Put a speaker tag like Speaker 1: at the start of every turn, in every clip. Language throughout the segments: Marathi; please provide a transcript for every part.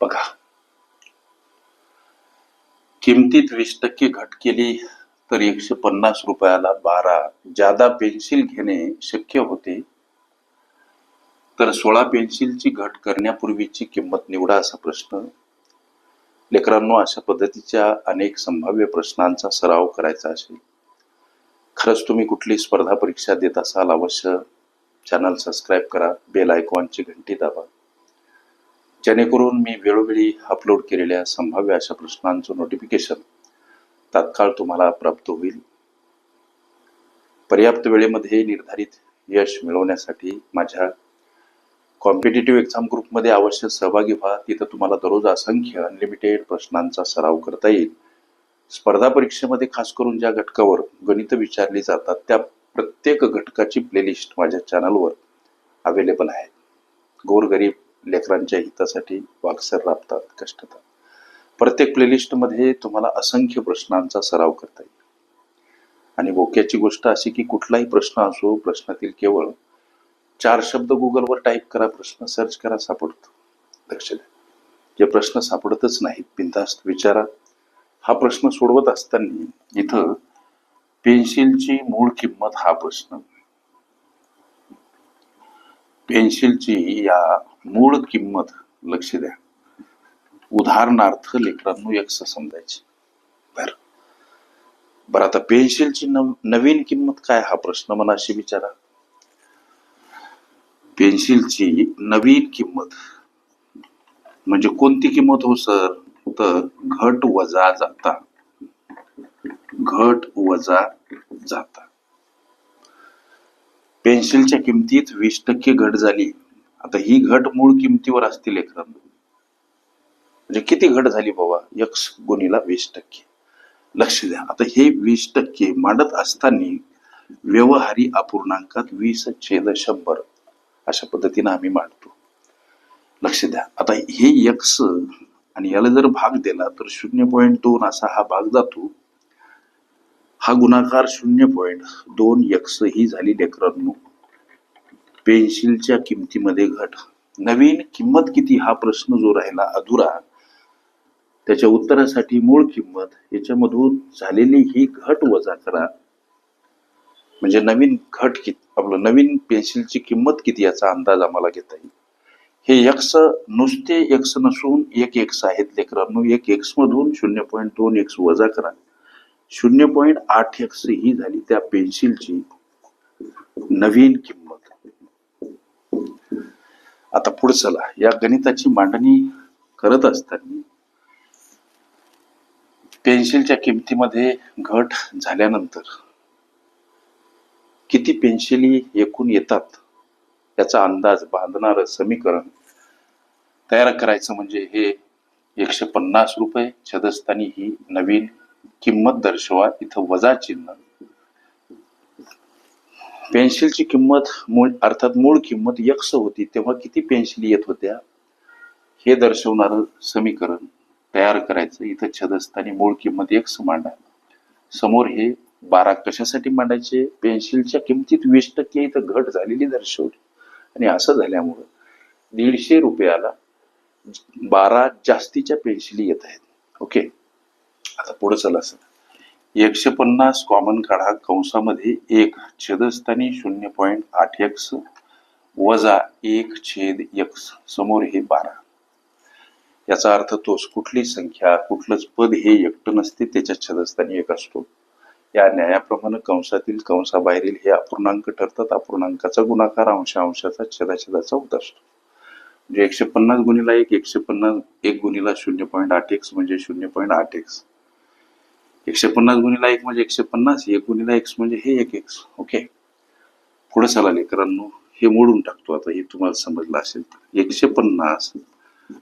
Speaker 1: बघा. किमतीत वीस टक्के घट केली तर एकशे पन्नास रुपयाला बारा. जादा पेन्सिल घेणे शक्य होते तर सोळा पेन्सिलची घट करण्यापूर्वीची किंमत निवडा असा प्रश्न. लेकरांनो अशा पद्धतीच्या अनेक संभाव्य प्रश्नांचा सराव करायचा असेल. खरंच तुम्ही कुठली स्पर्धा परीक्षा देत असाल अवश्य चॅनल सबस्क्राईब करा बेल आयकॉनची घंटी दाबा. जेणेकरून मी वेळोवेळी अपलोड केलेल्या संभाव्य अशा प्रश्नांचं नोटिफिकेशन तात्काळ तुम्हाला प्राप्त होईल. पर्याप्त वेळेमध्ये निर्धारित यश मिळवण्यासाठी माझ्या कॉम्पिटेटिव्ह एक्झाम ग्रुपमध्ये अवश्य सहभागी व्हा. तिथं तुम्हाला दररोज असंख्य अनलिमिटेड प्रश्नांचा सराव करता येईल. स्पर्धा परीक्षेमध्ये खास करून ज्या घटकावर गणित विचारली जातात त्या प्रत्येक घटकाची प्लेलिस्ट माझ्या चॅनलवर अवेलेबल आहे. गोरगरीब लेकरांच्या हितासाठी वाक्सर राबतात कष्टतात. प्रत्येक प्लेलिस्टमध्ये तुम्हाला असंख्य प्रश्नांचा सराव करता येईल. आणि बोक्याची गोष्ट अशी की कुठलाही प्रश्न असो प्रश्नातील केवळ चार शब्द गुगलवर टाईप करा प्रश्न सर्च करा सापडतो. लक्ष द्या. जे प्रश्न सापडतच नाहीत बिंदास्त विचारा. हा प्रश्न सोडवत असताना इथं पेन्सिलची मूळ किंमत हा प्रश्न पेन्सिलची या मूळ किंमत लक्ष द्या. उदाहरणार्थ लेकरांनो एक समजायची बर. बरं आता पेन्सिलची नव नवीन किंमत काय? हा प्रश्न मनाशी विचारा. पेन्सिलची नवीन किंमत. म्हणजे कोणती किंमत हो सर? तर घट वजा जाता. घट वजा जाता. पेन्सिलच्या किमतीत वीस टक्के घट झाली. आता ही घट मूळ किमतीवर असते लेकरांना. म्हणजे किती घट झाली बाबा? यक्ष गुणीला वीस टक्के. लक्ष द्या. आता हे वीस टक्के मांडत असताना व्यवहारी अपूर्णांकात वीस छेद शंभर अशा पद्धतीने आम्ही मांडतो. लक्ष द्या. आता हे यक्ष आणि याला जर भाग दिला तर शून्य पॉईंट दोन असा हा भाग जातो. हा गुणाकार शून्य पॉईंट दोन यक्स ही झाली लेकरांनो. पेन्सिलच्या किमतीमध्ये घट. नवीन किंमत किती हा प्रश्न जो राहिला अधुरा त्याच्या उत्तरासाठी मूळ किंमत याच्यामधून झालेली ही घट वजा करा. म्हणजे नवीन घट किती आपलं नवीन पेन्सिलची किंमत किती याचा अंदाज आम्हाला घेता येईल. हे यक्स नुसते यक्स नसून एक एक्स आहेत लेकरांनो. एक एक्स मधून शून्य पॉईंट दोन एक्स वजा करा. शून्य पॉईंट आठ एक्स ही झाली त्या पेन्सिलची नवीन किंमत. आता पुढे चला. या गणिताची मांडणी करत असताना पेन्सिलच्या किमतीमध्ये घट झाल्यानंतर किती पेन्सिली एकूण येतात याचा अंदाज बांधणारं समीकरण तयार करायचं म्हणजे हे एकशे पन्नास रुपये छदस्थानी ही नवीन किंमत दर्शवा इथं वजा चिन्ह. पेन्सिलची किंमत मूळ अर्थात मूळ किंमत यक्स होती तेव्हा किती पेन्सिल येत होत्या? हे दर्शवणारं समीकरण तयार करायचं. इथं छदस्थानी मूळ किंमत यक्स मांडा. समोर हे बारा कशासाठी मांडायचे? पेन्सिलच्या किमतीत वीस टक्के इथं घट झालेली दर्शवली. आणि असं झाल्यामुळं दीडशे रुपयाला बारा जास्तीच्या पेन्सिली येत आहेत. ओके? आता पुढे चला सर एकशे पन्नास कॉमन काढा कंसामध्ये एक छेदस्थानी शून्य पॉईंट आठ एक्स वजा एक छेद एक्स समोर हे बारा. याचा अर्थ तोच कुठली संख्या कुठलंच पद हे एकटं नसते त्याच्या छेदस्थानी एक असतो. या न्यायाप्रमाणे कंसातील कंसाबाहेरील हे अपूर्णांक ठरतात अपूर्णांकाचा गुणाकार अंशा अंशाचा छेदाछेदाचा होत असतो म्हणजे एकशे पन्नास गुणीला एक एकशे पन्नास एक गुणीला शून्य पॉईंट आठ एक्स म्हणजे शून्य पॉईंट आठ एक्स एकशे पन्नास गुणीला एक म्हणजे एकशे पन्नास एक गुणीला एक्स म्हणजे हे एक एक्स ओके पुढे चला लेकरांनो हे मोडून टाकतो. आता हे तुम्हाला समजलं असेल तर. एकशे पन्नास.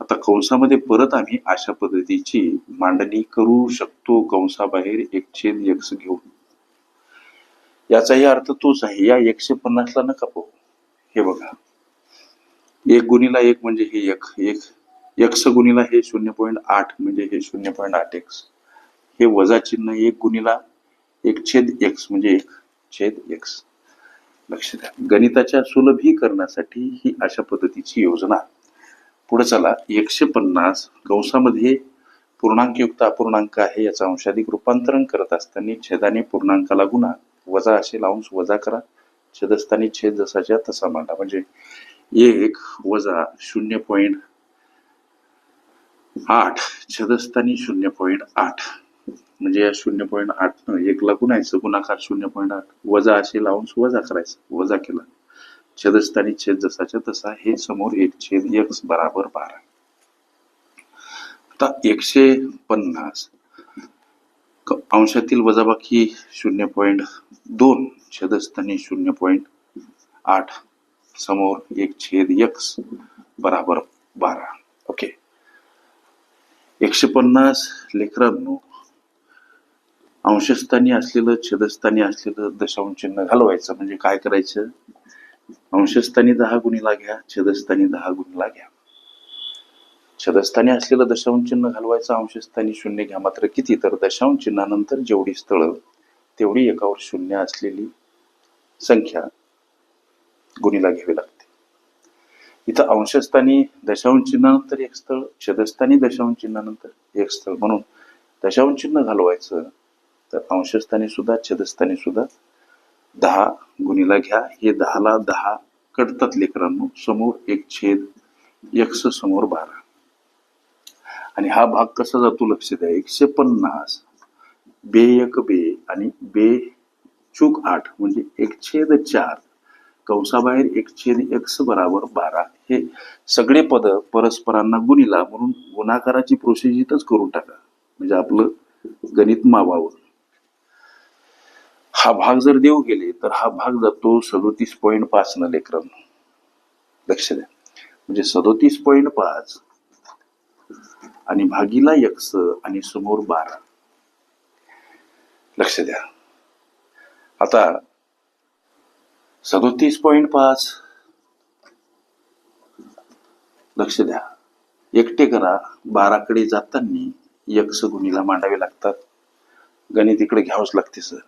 Speaker 1: आता कंसामध्ये परत आम्ही अशा पद्धतीची मांडणी करू शकतो. कंसाबाहेर एक छेद एक्स घेऊन. याचाही अर्थ तोच आहे. या एकशे पन्नासला नका पाहू. हे बघा. एक गुणीला एक म्हणजे हे एक. एक एक्स गुणीला हे शून्य पॉईंट आठ म्हणजे हे शून्य पॉईंट आठ एक्स हे वजा चिन्ह एक गुणीला एक छेद एक्स म्हणजे एक छेद एक्स लक्ष द्या. गणिताच्या सुलभीकरणासाठी ही अशा पद्धतीची योजना. पुढे चला. एकशे पन्नास कंसामध्ये पूर्णांकयुक्त अपूर्णांक आहे याचा अंशाधिक रूपांतरण करत असताना छेदाने पूर्णांकाला गुणा. वजा असेल अंश वजा करा. छेदस्थानी छेद जसाच्या तसा मांडा. म्हणजे एक वजा शून्य पॉईंट आठ. छेदस्थानी शून्य पॉईंट आठ. म्हणजे या शून्य पॉईंट आठ न एकला गुणायचं गुणाकार शून्य पॉईंट आठ. वजा असे लावून वजा करायचं वजा केला. छेदस्थानी छेद जसाच्या तसा हे समोर एक छेद एक्स बराबर बारा. आता एकशे पन्नास अंशातील वजाबाकी शून्य पॉईंट दोन छेदस्थानी शून्य पॉईंट आठ. समोर एक छेद एक्स बराबर बारा. ओके. एकशे पन्नास लेकरांनो अंशस्थानी असलेलं छेदस्थानी असलेलं दशांश चिन्ह घालवायचं म्हणजे काय करायचं? अंशस्थानी दहा गुणीला घ्या छेदस्थानी दहा गुणीला घ्या. छेदस्थानी असलेलं दशांश चिन्ह घालवायचं अंशस्थानी शून्य घ्या. मात्र किती? तर दशांश चिन्हानंतर जेवढी स्थळं तेवढी एकावर शून्य असलेली संख्या गुणीला घ्यावी लागते. इथं अंशस्थानी दशांश चिन्हानंतर एक स्थळ छेदस्थानी दशांश चिन्हानंतर एक स्थळ. म्हणून दशांश चिन्ह घालवायचं तर अंशस्थानी सुद्धा छेदस्थानी सुद्धा दहा गुणीला घ्या. हे दहाला दहा कडतात लेकरांनो. समोर एक छेद एकशे समोर बारा. आणि हा भाग कसा जातो लक्ष द्या. एकशे पन्नास बे एक बे आणि बे चूक आठ म्हणजे एक छेद चार कंसाबाहेर एक छेद एक्स बराबर बारा. हे सगळे पद परस्परांना गुणीला म्हणून गुणाकाराची प्रोसेस इथंच करून टाका. म्हणजे आपलं गणित मावावं. हा भाग जर देऊ गेले तर हा भाग जातो सदोतीस पॉईंट पाच न लेकरन लक्ष द्या. म्हणजे सदोतीस पॉईंट पाच आणि भागीला यक्स आणि समोर बारा. लक्ष द्या. आता सदोतीस पॉईंट पाच लक्ष द्या. एकटे करा. बाराकडे जाताना यक्स गुणीला मांडावे लागतात. गणित इकडे घ्यावंच लागते सर.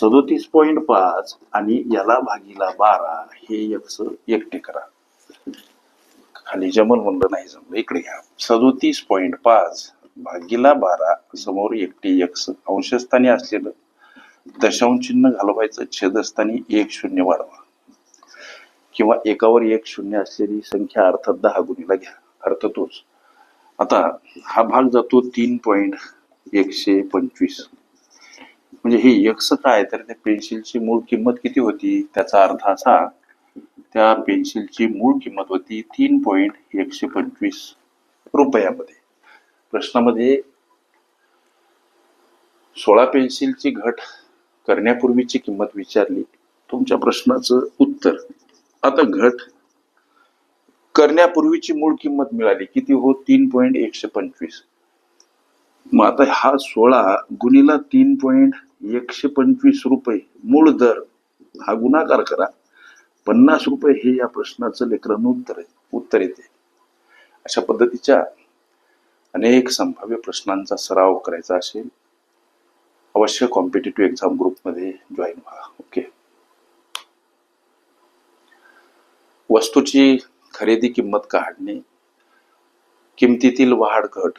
Speaker 1: सदोतीस पॉईंट पाच आणि याला भागीला बारा हे एकस एकटे करा. खाली जमल म्हणलं नाही जमलं. इकडे घ्या. सदोतीस पॉईंट पाच भागीला बारा समोर एकटे एकस अंशस्थानी असलेलं दशांश चिन्ह घालवायचं छेदस्थानी एक शून्य वाढवा. किंवा एकावर एक शून्य असलेली संख्या अर्थात दहा गुणीला घ्या. अर्थ तोच. आता हा भाग जातो तीन पॉईंट एकशे पंचवीस. म्हणजे हे यक्स काय तर त्या पेन्सिलची मूळ किंमत किती होती? त्याचा अर्थ असा त्या पेन्सिलची मूळ किंमत होती तीन पॉईंट एकशे पंचवीस रुपयामध्ये. प्रश्नामध्ये सोळा पेन्सिलची घट करण्यापूर्वीची किंमत विचारली. तुमच्या प्रश्नाचं उत्तर. आता घट करण्यापूर्वीची मूळ किंमत मिळाली. किती हो? तीन पॉईंट एकशे पंचवीस. मग आता हा सोळा गुणीला तीन पॉईंट एकशे पंचवीस रुपये. मूळ दर. हा गुणाकार करा. पन्नास रुपये हे या प्रश्नाचं लेकरांना उत्तर आहे. उत्तर येते. अशा पद्धतीच्या अनेक संभाव्य प्रश्नांचा सराव करायचा असेल अवश्य कॉम्पिटेटिव्ह एक्झाम ग्रुपमध्ये जॉईन व्हा. ओके वस्तूची खरेदी किंमत काढणे किमतीतील वाढ घट